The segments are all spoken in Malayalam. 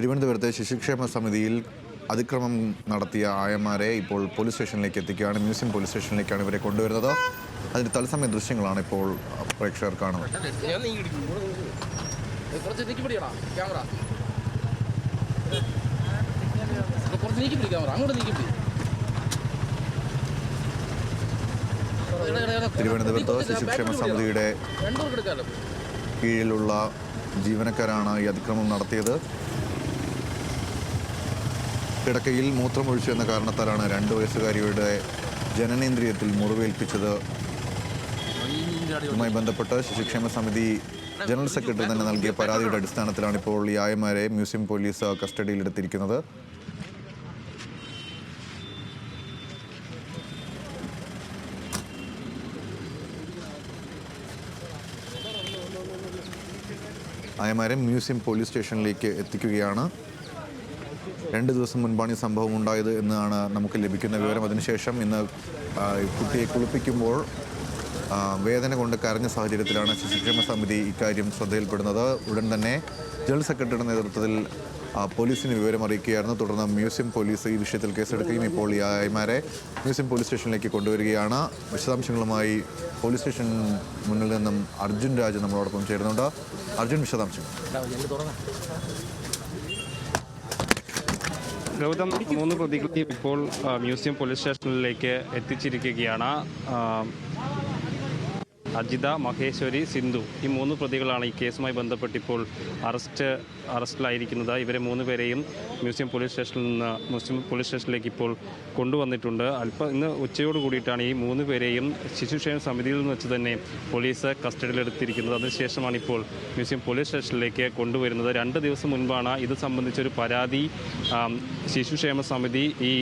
തിരുവനന്തപുരത്തെ ശിശുക്ഷേമ സമിതിയിൽ അതിക്രമം നടത്തിയ ആയമാരെ ഇപ്പോൾ പോലീസ് സ്റ്റേഷനിലേക്ക് എത്തിക്കുകയാണ്. മ്യൂസിയം പോലീസ് സ്റ്റേഷനിലേക്കാണ് ഇവരെ കൊണ്ടുവരുന്നത്. അതിന്റെ തത്സമയ ദൃശ്യങ്ങളാണ് ഇപ്പോൾ പ്രേക്ഷകർ കാണുന്നത്. തിരുവനന്തപുരത്ത് ശിശുക്ഷേമ സമിതിയുടെ കീഴിലുള്ള ജീവനക്കാരാണ് ഈ അതിക്രമം നടത്തിയത്. കിടക്കയിൽ മൂത്രമൊഴിച്ചു എന്ന കാരണത്താലാണ് രണ്ട് വയസ്സുകാരിയുടെ ജനനേന്ദ്രിയത്തിൽ മുറിവേൽപ്പിച്ചത്. ഇതുമായി ബന്ധപ്പെട്ട് ശിശുക്ഷേമ സമിതി ജനറൽ സെക്രട്ടറി തന്നെ നൽകിയ പരാതിയുടെ അടിസ്ഥാനത്തിലാണ് ഇപ്പോൾ ഈ ആയമാരെ മ്യൂസിയം പോലീസ് കസ്റ്റഡിയിലെടുത്തിരിക്കുന്നത്. ആയമാരെ മ്യൂസിയം പോലീസ് സ്റ്റേഷനിലേക്ക് എത്തിക്കുകയാണ്. രണ്ട് ദിവസം മുൻപാണ് ഈ സംഭവം ഉണ്ടായത് എന്നാണ് നമുക്ക് ലഭിക്കുന്ന വിവരം. അതിനുശേഷം ഇന്ന് കുട്ടിയെ കുളിപ്പിക്കുമ്പോൾ വേദന കൊണ്ട് കരഞ്ഞ സാഹചര്യത്തിലാണ് ശിശുക്ഷേമ സമിതി ഇക്കാര്യം ശ്രദ്ധയിൽപ്പെടുന്നത്. ഉടൻ തന്നെ ജനറൽ സെക്രട്ടറിയുടെ നേതൃത്വത്തിൽ പോലീസിന് വിവരം അറിയിക്കുകയായിരുന്നു. തുടർന്ന് മ്യൂസിയം പോലീസ് ഈ വിഷയത്തിൽ കേസെടുക്കുകയും ഇപ്പോൾ ഈ ആയമാരെ മ്യൂസിയം പോലീസ് സ്റ്റേഷനിലേക്ക് കൊണ്ടുവരികയാണ്. വിശദാംശങ്ങളുമായി പോലീസ് സ്റ്റേഷൻ മുന്നിൽ നിന്നും അർജുൻ രാജ് നമ്മളോടൊപ്പം ചേരുന്നുണ്ട്. അർജുൻ വിശദാംശങ്ങൾ. ഗൗതം മൂന്ന് പ്രതികൃതി ഇപ്പോൾ മ്യൂസിയം പോലീസ് സ്റ്റേഷനിലേക്ക് എത്തിച്ചിരിക്കുകയാണ്. അജിത മഹേശ്വരി സിന്ധു ഈ മൂന്ന് പ്രതികളാണ് ഈ കേസുമായി ബന്ധപ്പെട്ട് ഇപ്പോൾ അറസ്റ്റ് അറസ്റ്റിലായിരിക്കുന്നത്. ഇവരെ മൂന്ന് പേരെയും മ്യൂസിയം പോലീസ് സ്റ്റേഷനിൽ നിന്ന് മ്യൂസിയം പോലീസ് സ്റ്റേഷനിലേക്ക് ഇപ്പോൾ കൊണ്ടുവന്നിട്ടുണ്ട്. അല്പം ഇന്ന് ഉച്ചയോട് കൂടിയിട്ടാണ് ഈ മൂന്ന് പേരെയും ശിശുക്ഷേമ സമിതിയിൽ നിന്ന് വെച്ച് തന്നെ പോലീസ് കസ്റ്റഡിയിലെടുത്തിരിക്കുന്നത്. അതിനുശേഷമാണ് ഇപ്പോൾ മ്യൂസിയം പോലീസ് സ്റ്റേഷനിലേക്ക് കൊണ്ടുവരുന്നത്. രണ്ട് ദിവസം മുൻപാണ് ഇത് സംബന്ധിച്ചൊരു പരാതി ശിശുക്ഷേമ സമിതി ഈ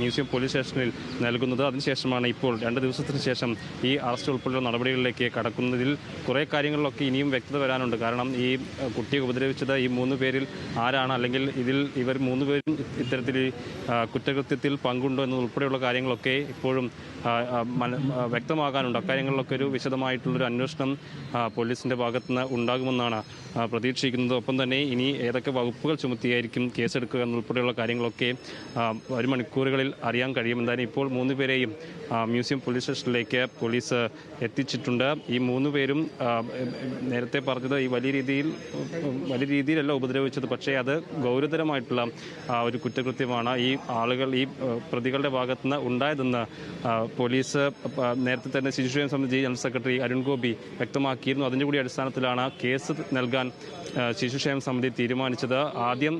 മ്യൂസിയം പോലീസ് സ്റ്റേഷനിൽ നൽകുന്നത്. അതിനുശേഷമാണ് ഇപ്പോൾ രണ്ട് ദിവസത്തിന് ശേഷം ഈ അറസ്റ്റ് ഉൾപ്പെടെയുള്ള നടപടികളിലേക്ക് കടക്കുന്നതിൽ കുറേ കാര്യങ്ങളിലൊക്കെ ഇനിയും വ്യക്തത വരാനുണ്ട്. കാരണം ഈ കുട്ടിയെ ഉപദ്രവിച്ചത് ഈ മൂന്ന് പേരിൽ ആരാണ്? അല്ലെങ്കിൽ ഇതിൽ ഇവർ മൂന്ന് പേരും ഇത്തരത്തിൽ കുറ്റകൃത്യത്തിൽ പങ്കുണ്ടോ എന്നതുൾപ്പെടെയുള്ള കാര്യങ്ങളൊക്കെ ഇപ്പോഴും വ്യക്തമാകാനുണ്ട്. അക്കാര്യങ്ങളിലൊക്കെ ഒരു വിശദമായിട്ടുള്ളൊരു അന്വേഷണം പോലീസിന്റെ പോലീസിന്റെ ഭാഗത്ത് നിന്ന് ഉണ്ടാകുമെന്നാണ് പ്രതീക്ഷിക്കുന്നത്. ഒപ്പം തന്നെ ഇനി ഏതൊക്കെ വകുപ്പുകൾ ചുമത്തിയായിരിക്കും കേസെടുക്കുക എന്നുൾപ്പെടെയുള്ള കാര്യങ്ങളൊക്കെ ഒരു മണിക്കൂറുകളിൽ അറിയാൻ കഴിയും. എന്തായാലും ഇപ്പോൾ മൂന്ന് പേരെയും മ്യൂസിയം പോലീസ് സ്റ്റേഷനിലേക്ക് പോലീസ് എത്തിച്ചിട്ടുണ്ട്. ഈ മൂന്ന് പേരും നേരത്തെ പറഞ്ഞത് ഈ വലിയ രീതിയിൽ വലിയ രീതിയിലല്ല ഉപദ്രവിച്ചത്. പക്ഷേ അത് ഗൗരവതരമായിട്ടുള്ള ഒരു കുറ്റകൃത്യമാണ് ഈ ആളുകൾ ഈ പ്രതികളുടെ ഭാഗത്തുനിന്ന് ഉണ്ടായതെന്ന് പോലീസ് നേരത്തെ തന്നെ ശിശുക്ഷേമ സമിതി ജനറൽ സെക്രട്ടറി അരുൺ ഗോപി വ്യക്തമാക്കിയിരുന്നു. അതിന്റെ കൂടി അടിസ്ഥാനത്തിലാണ് കേസ് നൽകാൻ ശിശുക്ഷേമ സമിതി തീരുമാനിച്ചത് ആദ്യം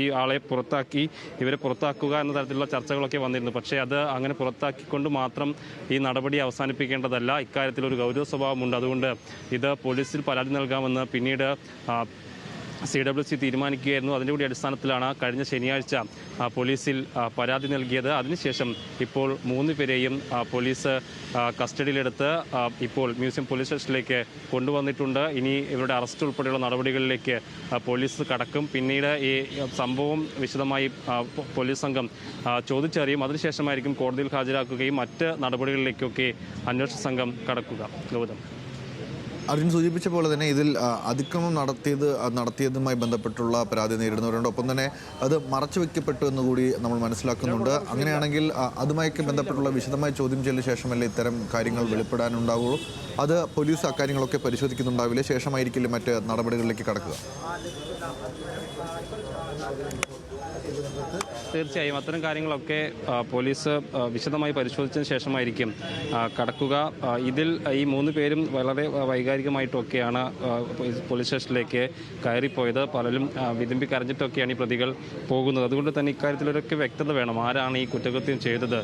ഈ ആളെ പുറത്താക്കി ഇവരെ പുറത്താക്കുക എന്ന തരത്തിലുള്ള ചർച്ചകളൊക്കെ വന്നിരുന്നു. പക്ഷേ അത് അങ്ങനെ പുറത്താക്കിക്കൊണ്ട് മാത്രം ഈ നടപടി അവസാനിപ്പിക്കേണ്ടതല്ല. ഇക്കാര്യത്തിൽ ഒരു ഗൗരവ സ്വഭാവമുണ്ട്. അതുകൊണ്ട് ഇത് പോലീസിൽ പരാതി നൽകാമെന്ന് പിന്നീട് സി ഡബ്ല്യു സി തീരുമാനിക്കുകയായിരുന്നു. അതിന്റെ കൂടി അടിസ്ഥാനത്തിലാണ് കഴിഞ്ഞ ശനിയാഴ്ച പോലീസിൽ പരാതി നൽകിയത്. അതിനുശേഷം ഇപ്പോൾ മൂന്ന് പേരെയും പോലീസ് കസ്റ്റഡിയിലെടുത്ത് ഇപ്പോൾ മ്യൂസിയം പോലീസ് സ്റ്റേഷനിലേക്ക് കൊണ്ടുവന്നിട്ടുണ്ട്. ഇനി ഇവരുടെ അറസ്റ്റ് ഉൾപ്പെടെയുള്ള നടപടികളിലേക്ക് പോലീസ് കടക്കും. പിന്നീട് ഈ സംഭവം വിശദമായി പോലീസ് സംഘം ചോദിച്ചറിയും. അതിനുശേഷമായിരിക്കും കോടതിയിൽ ഹാജരാക്കുകയും മറ്റ് നടപടികളിലേക്കൊക്കെ അന്വേഷണ സംഘം കടക്കുക. ഗൗതം. അർജുൻ സൂചിപ്പിച്ച പോലെ തന്നെ ഇതിൽ അതിക്രമം നടത്തിയത് നടത്തിയതുമായി ബന്ധപ്പെട്ടുള്ള പരാതി നേരിടുന്നവരുണ്ട്. ഒപ്പം തന്നെ അത് മറച്ചു വെക്കപ്പെട്ടു എന്ന് കൂടി നമ്മൾ മനസ്സിലാക്കുന്നുണ്ട്. അങ്ങനെയാണെങ്കിൽ അതുമായൊക്കെ ബന്ധപ്പെട്ടുള്ള വിശദമായ ചോദ്യം ചെയ്യലിന് ശേഷമല്ലേ ഇത്തരം കാര്യങ്ങൾ വെളിപ്പെടാനുണ്ടാവുള്ളൂ? അത് പോലീസ് അക്കാര്യങ്ങളൊക്കെ പരിശോധിക്കുന്നുണ്ടാവില്ലേ? ശേഷമായിരിക്കില്ലേ മറ്റ് നടപടികളിലേക്ക് കടക്കുക? തീർച്ചയായും. അത്തരം കാര്യങ്ങളൊക്കെ പോലീസ് വിശദമായി പരിശോധിച്ചതിന് ശേഷമായിരിക്കും കടക്കുക. ഇതിൽ ഈ മൂന്ന് പേരും വളരെ വൈകാരികമായിട്ടൊക്കെയാണ് പോലീസ് സ്റ്റേഷനിലേക്ക് കയറിപ്പോയത്. പലരും വിതുമ്പി കരഞ്ഞിട്ടൊക്കെയാണ് ഈ പ്രതികൾ പോകുന്നത്. അതുകൊണ്ട് തന്നെ ഇക്കാര്യത്തിലൊരൊക്കെ വ്യക്തത വേണം. ആരാണ് ഈ കുറ്റകൃത്യം ചെയ്തത്?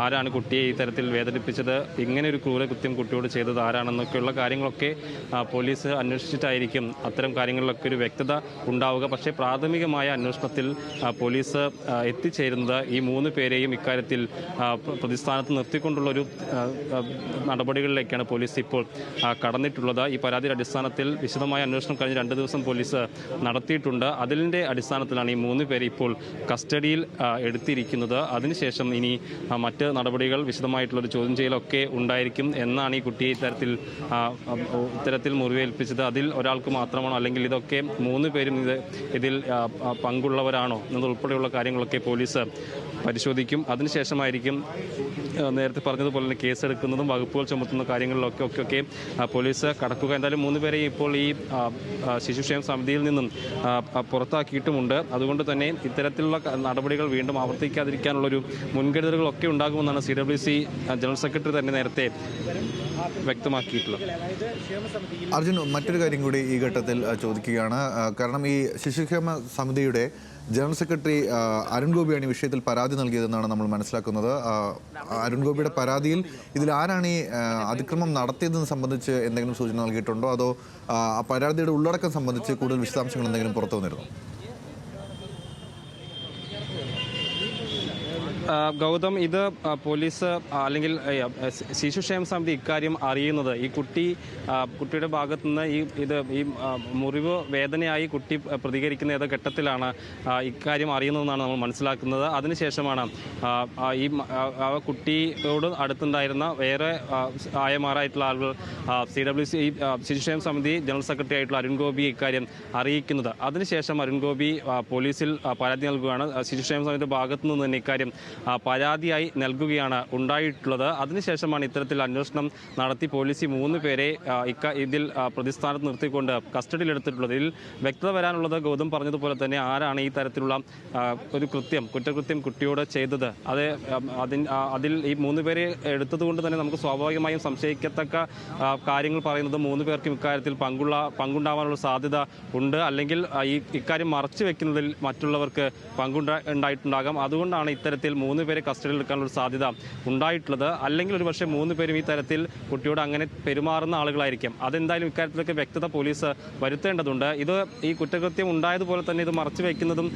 ആരാണ് കുട്ടിയെ ഈ തരത്തിൽ വേദനിപ്പിച്ചത്? ഇങ്ങനെ ഒരു ക്രൂരകൃത്യം കുട്ടിയോട് ചെയ്തത് ആരാണെന്നൊക്കെയുള്ള കാര്യങ്ങളൊക്കെ പോലീസ് അന്വേഷിച്ചിട്ടായിരിക്കും അത്തരം കാര്യങ്ങളിലൊക്കെ ഒരു വ്യക്തത ഉണ്ടാവുക. പക്ഷേ പ്രാഥമികമായ അന്വേഷണത്തിൽ പോലീസ് എത്തിച്ചേരുന്നത് ഈ മൂന്ന് പേരെയും ഇക്കാര്യത്തിൽ പ്രതിസ്ഥാനത്ത് നിർത്തിക്കൊണ്ടുള്ളൊരു ആ, ആ, നടപടികളിലേക്കാണ് പോലീസ് ഇപ്പോൾ കടന്നിട്ടുള്ളത്. ഈ പരാതിയുടെ അടിസ്ഥാനത്തിൽ വിശദമായ അന്വേഷണം കഴിഞ്ഞ് രണ്ട് ദിവസം പോലീസ് നടത്തിയിട്ടുണ്ട്. അതിന്റെ അടിസ്ഥാനത്തിലാണ് ഈ മൂന്ന് പേരെ ഇപ്പോൾ കസ്റ്റഡിയിൽ എടുത്തിരിക്കുന്നത്. അതിനുശേഷം ഇനി മറ്റ് നടപടികൾ വിശദമായിട്ടുള്ളൊരു ചോദ്യം ചെയ്യലൊക്കെ ഉണ്ടായിരിക്കും എന്നാണ് ഈ കുട്ടിയെ ഇത്തരത്തിൽ ഇത്തരത്തിൽ മുറിവേൽപ്പിച്ചത്. അതിൽ ഒരാൾക്ക് മാത്രമാണോ അല്ലെങ്കിൽ ഇതൊക്കെ മൂന്ന് പേരും ഇത് ഇതിൽ പങ്കുള്ളവരാണോ എന്നതുൾപ്പെടെയുള്ള കാര്യങ്ങളൊക്കെ പോലീസ് പരിശോധിക്കും. അതിനുശേഷമായിരിക്കും നേരത്തെ പറഞ്ഞതുപോലെ തന്നെ കേസെടുക്കുന്നതും വകുപ്പുകൾ ചുമത്തുന്ന കാര്യങ്ങളിലൊക്കെ ഒക്കെ ഒക്കെ പോലീസ് കടക്കുക. എന്തായാലും മൂന്ന് പേരെയും ഇപ്പോൾ ഈ ശിശുക്ഷേമ സമിതിയിൽ നിന്നും പുറത്താക്കിയിട്ടുമുണ്ട്. അതുകൊണ്ട് തന്നെ ഇത്തരത്തിലുള്ള നടപടികൾ വീണ്ടും ആവർത്തിക്കാതിരിക്കാനുള്ളൊരു മുൻകരുതലുകളൊക്കെ ഉണ്ടാകുമെന്നാണ് C W C general secretary തന്നെ നേരത്തെ വ്യക്തമാക്കിയിട്ടുള്ളത്. അർജുൻ മറ്റൊരു കാര്യം കൂടി ഈ ഘട്ടത്തിൽ ചോദിക്കുകയാണ്. കാരണം ഈ ശിശുക്ഷേമ സമിതിയുടെ ജനറൽ സെക്രട്ടറി അരുൺ ഗോപിയാണ് ഈ വിഷയത്തിൽ പരാതി നൽകിയതെന്നാണ് നമ്മൾ മനസ്സിലാക്കുന്നത്. അരുൺ ഗോപിയുടെ പരാതിയിൽ ഇതിൽ ആരാണ് ഈ അതിക്രമം നടത്തിയതെന്ന് സംബന്ധിച്ച് എന്തെങ്കിലും സൂചന നൽകിയിട്ടുണ്ടോ? അതോ പരാതിയുടെ ഉള്ളടക്കം സംബന്ധിച്ച് കൂടുതൽ വിശദാംശങ്ങൾ എന്തെങ്കിലും പുറത്തു വന്നിരുന്നു? ഗൗതം ഇത് പോലീസ് അല്ലെങ്കിൽ ശിശുക്ഷേമ സമിതി ഇക്കാര്യം അറിയുന്നത്. ഈ കുട്ടി കുട്ടിയുടെ ഭാഗത്തു നിന്ന് ഈ ഇത് ഈ മുറിവ് വേദനയായി കുട്ടി പ്രതികരിക്കുന്ന ഏത് ഘട്ടത്തിലാണ് ഇക്കാര്യം അറിയുന്നതെന്നാണ് നമ്മൾ മനസ്സിലാക്കുന്നത്. അതിനുശേഷമാണ് ഈ കുട്ടിയോട് അടുത്തുണ്ടായിരുന്ന വേറെ ആയമാറായിട്ടുള്ള ആളുകൾ സി ഡബ്ല്യു സി ശിശുക്ഷേമ സമിതി ജനറൽ സെക്രട്ടറി ആയിട്ടുള്ള അരുൺ ഗോപി ഇക്കാര്യം അറിയിക്കുന്നത്. അതിനുശേഷം അരുൺ ഗോപി പോലീസിൽ പരാതി നൽകുകയാണ്. ശിശുക്ഷേമ സമിതിയുടെ ഭാഗത്തു നിന്ന് തന്നെ ഇക്കാര്യം പരാതിയായി നൽകുകയാണ് ഉണ്ടായിട്ടുള്ളത്. അതിനുശേഷമാണ് ഇത്തരത്തിൽ അന്വേഷണം നടത്തി പോലീസ് മൂന്ന് പേരെ ഇക്ക ഇതിൽ പ്രതിസ്ഥാനത്ത് നിർത്തിക്കൊണ്ട് കസ്റ്റഡിയിലെടുത്തിട്ടുള്ളത്. ഇതിൽ വ്യക്തത വരാനുള്ളത് ഗൗതം പറഞ്ഞതുപോലെ തന്നെ ആരാണ് ഈ തരത്തിലുള്ള ഒരു കൃത്യം കുറ്റകൃത്യം കുട്ടിയോട് ചെയ്തത്. അത് അതിൻ അതിൽ ഈ മൂന്ന് പേരെ എടുത്തതുകൊണ്ട് തന്നെ നമുക്ക് സ്വാഭാവികമായും സംശയിക്കത്തക്ക കാര്യങ്ങൾ പറയുന്നത് മൂന്ന് പേർക്കും ഇക്കാര്യത്തിൽ പങ്കുള്ള പങ്കുണ്ടാവാനുള്ള സാധ്യത ഉണ്ട്. അല്ലെങ്കിൽ ഈ ഇക്കാര്യം മറച്ചു വെക്കുന്നതിൽ മറ്റുള്ളവർക്ക് പങ്കുണ്ടാ ഉണ്ടായിട്ടുണ്ടാകാം. അതുകൊണ്ടാണ് ഇത്തരത്തിൽ മൂന്ന് പേരെ കസ്റ്റഡിയിൽ എടുക്കാനുള്ള സാധ്യത ഉണ്ടായിട്ടുള്ളത്. അല്ലെങ്കിൽ ഒരു പക്ഷേ മൂന്ന് പേരും ഈ തരത്തിൽ കുട്ടിയോട് അങ്ങനെ പെരുമാറുന്ന ആളുകളായിരിക്കും. അതെന്തായാലും ഇക്കാര്യത്തിലൊക്കെ വ്യക്തത പോലീസ് വരുത്തേണ്ടതുണ്ട്. ഇത് ഈ കുറ്റകൃത്യം ഉണ്ടായതുപോലെ തന്നെ ഇത് മറച്ചു വയ്ക്കുന്നതും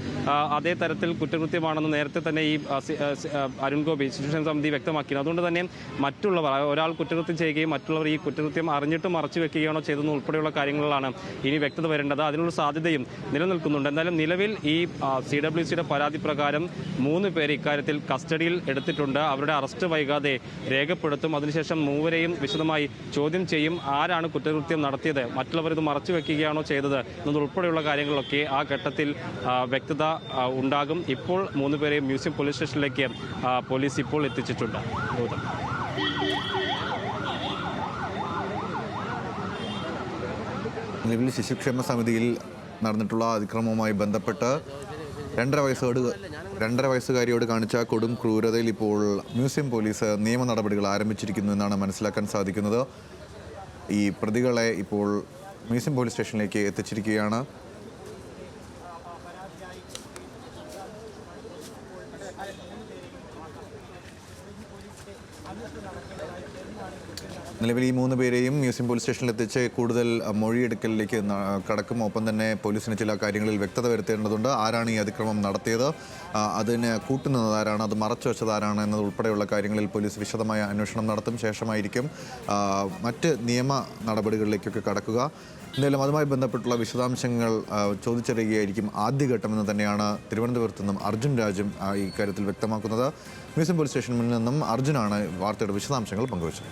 അതേ തരത്തിൽ കുറ്റകൃത്യമാണെന്ന് നേരത്തെ തന്നെ ഈ അരുൺ ഗോപി ശിശുക്ഷേമ സമിതി വ്യക്തമാക്കി അതുകൊണ്ട് തന്നെ മറ്റുള്ളവർ ഒരാൾ കുറ്റകൃത്യം ചെയ്യുകയും മറ്റുള്ളവർ ഈ കുറ്റകൃത്യം അറിഞ്ഞിട്ട് മറച്ചു വെക്കുകയാണോ ചെയ്തെന്ന് ഉൾപ്പെടെയുള്ള കാര്യങ്ങളിലാണ് ഇനി വ്യക്തത വരേണ്ടത്. അതിനുള്ള സാധ്യതയും നിലനിൽക്കുന്നുണ്ട്. എന്തായാലും നിലവിൽ ഈ സി ഡബ്ല്യു സിയുടെ പരാതി പ്രകാരം മൂന്ന് പേര് ഇക്കാര്യത്തിൽ കസ്റ്റഡിയിൽ എടുത്തിട്ടുണ്ട്. അവരുടെ അറസ്റ്റ് വൈകാതെ രേഖപ്പെടുത്തും. അതിനുശേഷം മൂവരെയും വിശദമായി ചോദ്യം ചെയ്യും. ആരാണ് കുറ്റകൃത്യം നടത്തിയത്? മറ്റുള്ളവർ ഇത് മറച്ചു വെക്കുകയാണോ ചെയ്തത്? എന്നതുൾപ്പെടെയുള്ള കാര്യങ്ങളൊക്കെ ആ ഘട്ടത്തിൽ വ്യക്തത ഉണ്ടാകും. ഇപ്പോൾ മൂന്ന് പേരെയും മ്യൂസിയം പോലീസ് സ്റ്റേഷനിലേക്ക് പോലീസ് ഇപ്പോൾ എത്തിച്ചിട്ടുണ്ട്. നിലവിൽ ശിശുക്ഷേമ സമിതിയിൽ നടന്നിട്ടുള്ള അതിക്രമവുമായി ബന്ധപ്പെട്ട് രണ്ടര വയസ്സോട് രണ്ടര വയസ്സുകാരിയോട് കാണിച്ച കൊടും ക്രൂരതയിൽ ഇപ്പോൾ മ്യൂസിയം പോലീസ് നിയമ നടപടികൾ ആരംഭിച്ചിരിക്കുന്നു എന്നാണ് മനസ്സിലാക്കാൻ സാധിക്കുന്നത്. ഈ പ്രതികളെ ഇപ്പോൾ മ്യൂസിയം പോലീസ് സ്റ്റേഷനിലേക്ക് എത്തിച്ചിരിക്കുകയാണ്. നിലവിൽ ഈ മൂന്ന് പേരെയും മ്യൂസിയം പോലീസ് സ്റ്റേഷനിൽ എത്തിച്ച് കൂടുതൽ മൊഴിയെടുക്കലിലേക്ക് കടക്കും ഒപ്പം തന്നെ പോലീസിന് ചില കാര്യങ്ങളിൽ വ്യക്തത വരുത്തേണ്ടതുണ്ട്. ആരാണ് ഈ അതിക്രമം നടത്തിയത്? അതിനെ കൂട്ടുനിന്നത് ആരാണ്? അത് മറച്ചു വെച്ചത് ആരാണ് എന്നത് ഉൾപ്പെടെയുള്ള കാര്യങ്ങളിൽ പോലീസ് വിശദമായ അന്വേഷണം നടത്തും. ശേഷമായിരിക്കും മറ്റ് നിയമ നടപടികളിലേക്കൊക്കെ കടക്കുക. എന്തായാലും അതുമായി ബന്ധപ്പെട്ടുള്ള വിശദാംശങ്ങൾ ചോദിച്ചറിയുകയായിരിക്കും ആദ്യഘട്ടമെന്ന് തന്നെയാണ് തിരുവനന്തപുരത്ത് നിന്നും അർജുൻ രാജും ഈ കാര്യത്തിൽ വ്യക്തമാക്കുന്നത്. മ്യൂസിയം പോലീസ് സ്റ്റേഷൻ മുന്നിൽ നിന്നും അർജുനാണ് വാർത്തയുടെ വിശദാംശങ്ങൾ പങ്കുവച്ചത്.